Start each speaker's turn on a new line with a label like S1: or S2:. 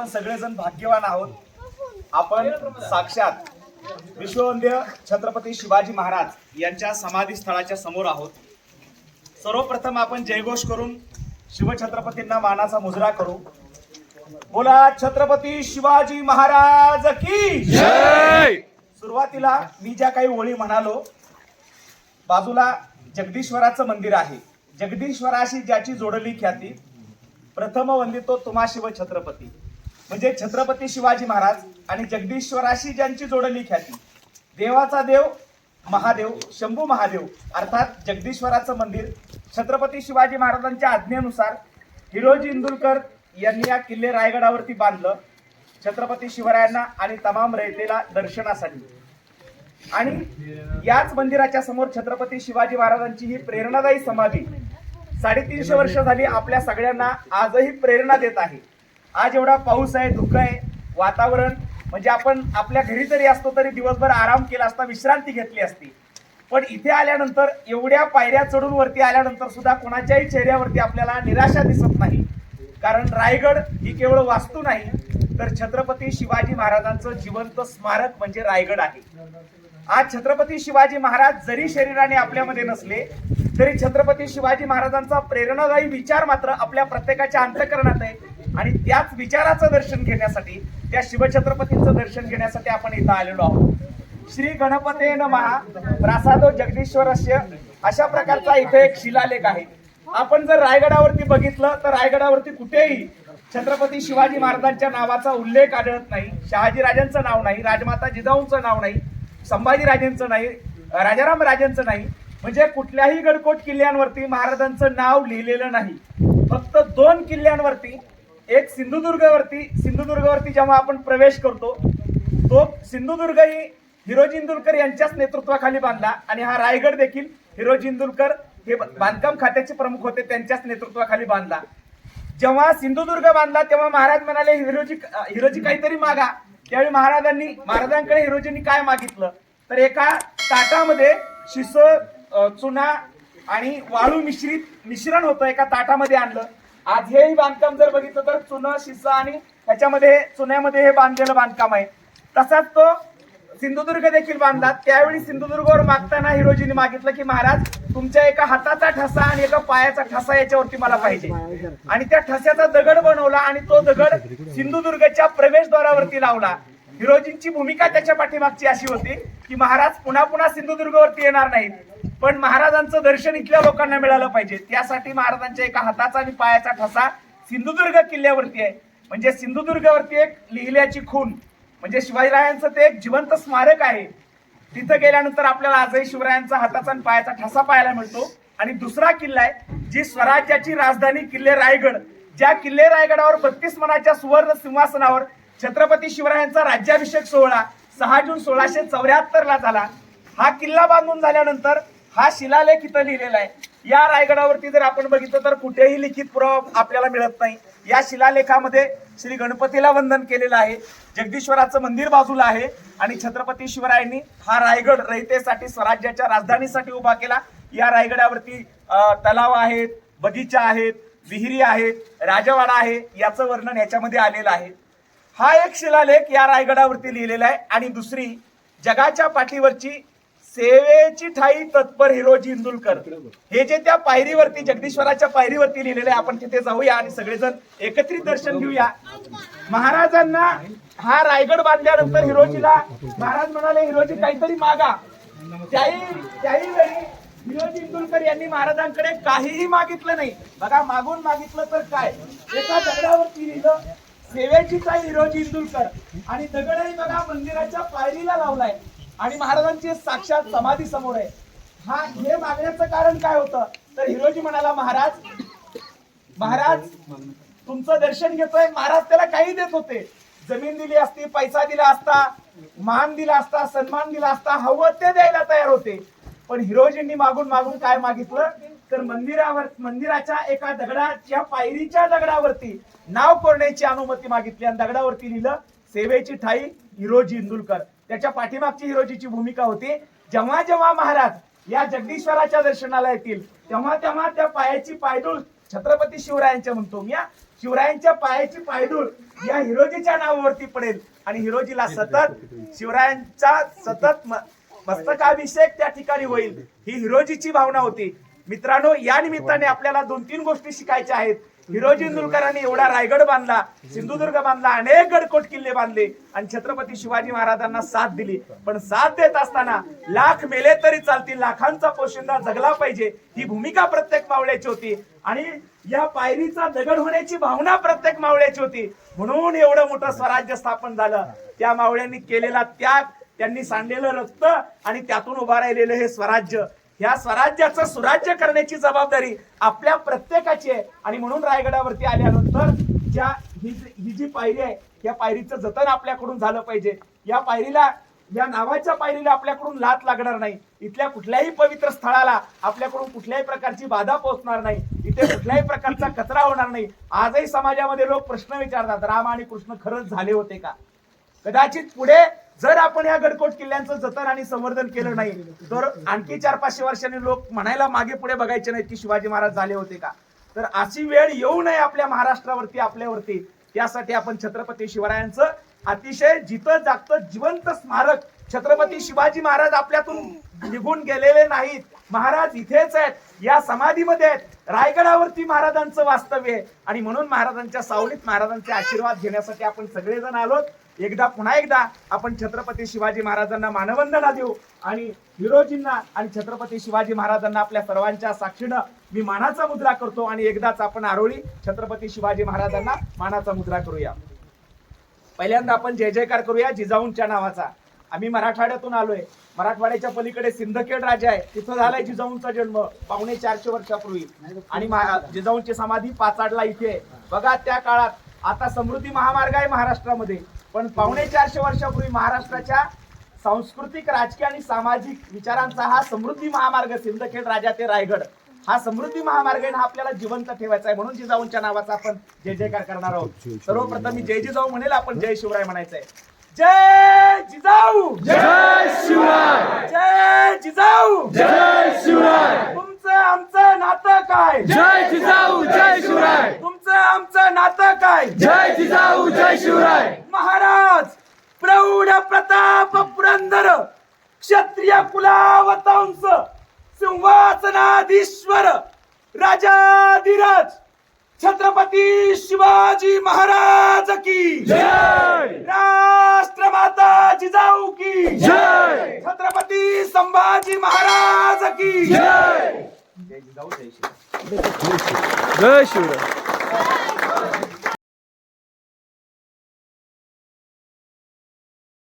S1: आपण सगळेजण भाग्यवान आहोत. आपण साक्षात विश्ववंद्य छत्रपती शिवाजी महाराज यांच्या समाधी स्थळाच्या समोर आहोत. सर्वप्रथम आपण जयघोष करून शिवछत्रपतींना मानाचा मुजरा करू. बोला छत्रपती शिवाजी महाराज की सुरुवातीला मी ज्या काही ओळी म्हणालो बाजूला जगदीश्वराचं मंदिर आहे. जगदीश्वराशी ज्याची जोडली ख्याती प्रथम वंदितो तुम्हा शिव छत्रपती म्हणजे छत्रपती शिवाजी महाराज आणि जगदीश्वराशी ज्यांची जोडली ख्याती देवाचा देव महादेव शंभू महादेव अर्थात जगदीश्वराचं मंदिर छत्रपती शिवाजी महाराजांच्या आज्ञेनुसार हिरोजी इंदुलकर यांनी या किल्ले रायगडावरती बांधलं छत्रपती शिवरायांना आणि तमाम रयतेला दर्शनासाठी. आणि याच मंदिराच्या समोर छत्रपती शिवाजी महाराजांची ही प्रेरणादायी समाधी साडेतीनशे वर्ष झाली आपल्या सगळ्यांना आजही प्रेरणा देत आहे. आज एवढा पाऊस आहे धुकं आहे वातावरण. म्हणजे आपण आपल्या घरी जरी असतो तरी दिवसभर आराम केला असता विश्रांती घेतली असती. पण इथे आल्यानंतर एवढ्या पायऱ्या चढून वरती आल्यानंतर सुद्धा कोणाच्याही चेहऱ्यावरती आपल्याला निराशा दिसत नाही. कारण रायगड ही केवळ वास्तू नाही तर छत्रपती शिवाजी महाराजांचं जिवंत स्मारक म्हणजे रायगड आहे. आज छत्रपती शिवाजी महाराज जरी शरीराने आपल्यामध्ये नसले तरी छत्रपती शिवाजी महाराजांचा प्रेरणादायी विचार मात्र आपल्या प्रत्येकाच्या अंतकरणात आहे. आणि त्याच विचाराचं दर्शन घेण्यासाठी त्या शिवछत्रपतींचं दर्शन घेण्यासाठी आपण इथं आलेलो आहोत. श्री गणपते महा प्रासादो जगदीश्वरस्य. अशा प्रकारचा इथे एक शिलालेख आहे. आपण जर रायगडावरती बघितलं तर रायगडावरती कुठेही छत्रपती शिवाजी महाराजांच्या नावाचा उल्लेख आढळत नाही. शहाजी राजांचं नाव नाही राजमाता जिजाऊंचं नाव नाही संभाजी राजेंचं नाही राजाराम राजेंचं नाही. म्हणजे कुठल्याही गडकोट किल्ल्यांवरती महाराजांचं नाव लिहिलेलं नाही. फक्त दोन किल्ल्यांवरती एक सिंधुदुर्गवरती सिंधुदुर्गवरती जेव्हा आपण प्रवेश करतो तो सिंधुदुर्ग ही हिरोजिंदुलकर यांच्याच नेतृत्वाखाली बांधला आणि हा रायगड देखील हिरोजिंदुलकर हे बांधकाम खात्याचे प्रमुख होते त्यांच्याच नेतृत्वाखाली बांधला. जेव्हा सिंधुदुर्ग बांधला तेव्हा महाराज म्हणाले हिरोजी हिरोजी काहीतरी मागा. त्यावेळी महाराजांनी महाराजांकडे हिरोजींनी काय मागितलं? तर एका ताटामध्ये शिस चुना आणि वाळू मिश्रित मिश्रण होतं एका ताटामध्ये आणलं. आज हेही बांधकाम जर बघितलं तर चुनं शिसा आणि ह्याच्यामध्ये चुन्यामध्ये हे बांधलेलं बांधकाम आहे. तसाच तो सिंधुदुर्ग देखील बांधला त्यावेळी सिंधुदुर्गवर मागताना हिरोजीने मागितलं की महाराज तुमच्या एका हाताचा ठसा आणि एका पायाचा ठसा याच्यावरती मला पाहिजे. आणि त्या ठस्याचा दगड बनवला आणि तो दगड सिंधुदुर्गच्या प्रवेशद्वारावरती लावला. हिरोजींची भूमिका त्याच्या पाठीमागची अशी होती की महाराज पुन्हा पुन्हा सिंधुदुर्गवरती येणार नाहीत. पण महाराजांचं दर्शन इथल्या लोकांना मिळालं पाहिजे. त्यासाठी महाराजांच्या एका हाताचा आणि पायाचा ठसा सिंधुदुर्ग किल्ल्यावरती आहे. म्हणजे सिंधुदुर्गावरती एक लिहिल्याची खून म्हणजे शिवाजीरायांचं ते एक जिवंत स्मारक आहे. तिथं गेल्यानंतर आपल्याला आजही शिवरायांचा हाताचा आणि पायाचा ठसा पाहायला मिळतो. आणि दुसरा किल्ला आहे जी स्वराज्याची राजधानी किल्ले रायगड. ज्या किल्ले रायगडावर बत्तीस मनाच्या सुवर्ण सिंहासनावर छत्रपती शिवरायांचा राज्याभिषेक सोहळा सहा जून सोळाशे चौऱ्याहत्तर ला झाला. हा किल्ला बांधून झाल्यानंतर हा शिलालेख इथं लिहिलेला आहे. या रायगडावरती जर आपण बघितलं तर कुठेही लिखित पुरावा आपल्याला मिळत नाही. या शिलालेखामध्ये श्री गणपतीला वंदन केलेलं आहे. जगदीश्वराचं मंदिर बाजूला आहे. आणि छत्रपती शिवरायांनी हा रायगड रयतेसाठी स्वराज्याच्या राजधानीसाठी उभा केला. या रायगडावरती तलाव आहेत बगीचा आहेत विहिरी आहेत राजवाडा आहे याचं वर्णन याच्यामध्ये आलेलं आहे. हा एक शिलालेख या रायगडावरती लिहिलेला आहे. आणि दुसरी जगाच्या पाठीवरची सेवेची ठाई तत्पर हिरोजी इंदुलकर. हे जे त्या पायरीवरती जगदीश्वराच्या पायरीवरती लिहिलेलं आहे आपण तिथे जाऊया आणि सगळेजण एकत्रित दर्शन घेऊया. महाराजांना हा रायगड बांधल्यानंतर हिरोजीला महाराज म्हणाले हिरोजी काहीतरी मागा. त्याही त्याही वेळी हिरोजी इंदुलकर यांनी महाराजांकडे काहीही मागितलं नाही. बघा मागून मागितलं तर काय? एका दगडावरती लिहिलं सेवेची ताई हिरोजी इंदुलकर. आणि दगडही बघा मंदिराच्या पायरीला लावलाय. आणि महाराजांची साक्षात समाधी समोर आहे. हा हे मागण्याचं कारण काय होतं? तर हिरोजी म्हणाला महाराज महाराज तुमचं दर्शन घेतोय महाराज त्याला काही देत होते. जमीन दिली असती पैसा दिला असता मान दिला असता सन्मान दिला असता हवं ते द्यायला तयार होते. पण हिरोजींनी मागून मागून काय मागितलं? तर मंदिरावर मंदिराच्या एका दगडाच्या पायरीच्या दगडावरती नाव कोरण्याची अनुमती मागितली आणि दगडावरती लिहिलं सेवेची ठाई हिरोजी इंदुलकर. त्याच्या पाठीमागची हिरोजीची भूमिका होती. जेव्हा जेव्हा महाराज या जगदीश्वराच्या दर्शनाला येतील तेव्हा तेव्हा त्या पायाची पायदूळ छत्रपती शिवरायांच्या म्हणतो मी शिवरायांच्या पायाची पायडूळ या हिरोजीच्या नावावरती पडेल. आणि हिरोजीला सतत शिवरायांचा सतत म- मस्तकाभिषेक त्या ठिकाणी होईल. ही हिरोजीची भावना होती. मित्रांनो या निमित्ताने आपल्याला दोन तीन गोष्टी शिकायच्या आहेत. हिरोजी इंदुरकरांनी एवढा रायगड बांधला सिंधुदुर्ग बांधला अनेक गडकोट किल्ले बांधले आणि छत्रपती शिवाजी महाराजांना साथ दिली. पण साथ देत असताना लाख मेले तरी चालतील लाखांचा पोशिंदा जगला पाहिजे ही भूमिका प्रत्येक मावळ्याची होती. आणि या पायरीचा दगड होण्याची भावना प्रत्येक मावळ्याची होती. म्हणून एवढं मोठं स्वराज्य स्थापन झालं. त्या मावळ्यांनी केलेला त्याग त्यांनी सांडलेलं रक्त आणि त्यातून उभा राहिलेलं हे स्वराज्य. ह्या स्वराज्याचं सुराज्य करण्याची जबाबदारी आपल्या प्रत्येकाची आहे. आणि म्हणून रायगडावरती आल्यानंतर ज्या ही ही जी पायरी आहे या पायरीचं जतन आपल्याकडून झालं पाहिजे. या पायरीला या नावाच्या पायरीला आपल्याकडून लात लागणार नाही. इथल्या कुठल्याही पवित्र स्थळाला आपल्याकडून कुठल्याही प्रकारची बाधा पोहोचणार नाही. इथे कुठल्याही प्रकारचा कचरा होणार नाही. आजही समाजामध्ये लोक प्रश्न विचारतात राम आणि कृष्ण खरंच झाले होते का? कदाचित पुढे जर आपण या गडकोट किल्ल्यांचं जतन आणि संवर्धन केलं नाही तर आणखी चार पाचशे वर्षांनी लोक म्हणायला मागे पुढे बघायचे नाहीत की शिवाजी महाराज झाले होते का? तर अशी वेळ येऊ नये आपल्या महाराष्ट्रावरती आपल्यावरती. त्यासाठी आपण छत्रपती शिवरायांचं अतिशय जिथं जागतं जिवंत स्मारक छत्रपती शिवाजी महाराज आपल्यातून निघून गेलेले नाहीत. महाराज इथेच आहेत या समाधीमध्ये आहेत. रायगडावरती महाराजांचं वास्तव्य आहे. आणि म्हणून महाराजांच्या सावलीत महाराजांचे आशीर्वाद घेण्यासाठी आपण सगळेजण आलोत. एकदा पुन्हा एकदा आपण छत्रपती शिवाजी महाराजांना मानवंदना देऊ आणि हिरोजींना आणि छत्रपती शिवाजी महाराजांना आपल्या सर्वांच्या साक्षीनं मी मानाचा मुद्रा करतो आणि एकदाच आपण आरोळी छत्रपती शिवाजी महाराजांना मानाचा मुद्रा करूया. पहिल्यांदा आपण जय जयकार करूया जिजाऊंच्या नावाचा. आम्ही मराठवाड्यातून आलोय. मराठवाड्याच्या पलीकडे सिंदखेड राजा आहे. तिथं झालाय जिजाऊंचा जन्म पावणे चारशे वर्षापूर्वी. आणि जिजाऊंची समाधी पाचाडला इथे आहे. बघा त्या काळात आता समृद्धी महामार्ग आहे महाराष्ट्रामध्ये. पण पावणे चारशे वर्षापूर्वी महाराष्ट्राच्या सांस्कृतिक राजकीय आणि सामाजिक विचारांचा हा समृद्धी महामार्ग सिंदखेड राजा ते रायगड हा समृद्धी महामार्ग आहे हा आपल्याला जिवंत ठेवायचा आहे म्हणून जिजाऊंच्या नावाचा आपण जय जयकार करणार आहोत. सर्वप्रथम मी जय जिजाऊ म्हणेल आपण जय शिवराय म्हणायचंय. जय जिजाऊ!
S2: जय शिवराय.
S1: जय जिजाऊ!
S2: जय शिवराय.
S1: तुमचं आमचं नातं काय?
S2: जय जिजाऊ जय शिवराय.
S1: तुमचं आमचं नातं काय?
S2: जय जिजाऊ जय शिवराय.
S1: महाराज! प्रौढ प्रताप पुरंदर क्षत्रिय कुलावतांस सिंहासनाधीश्वर राजाधिराज छत्रपती शिवाजी महाराज की
S2: जय!
S1: राष्ट्रमाता जिजाऊ की
S2: जय!
S1: छत्रपती संभाजी महाराज की
S2: जय!
S1: जय! जिजाऊ
S2: जय शिवराय।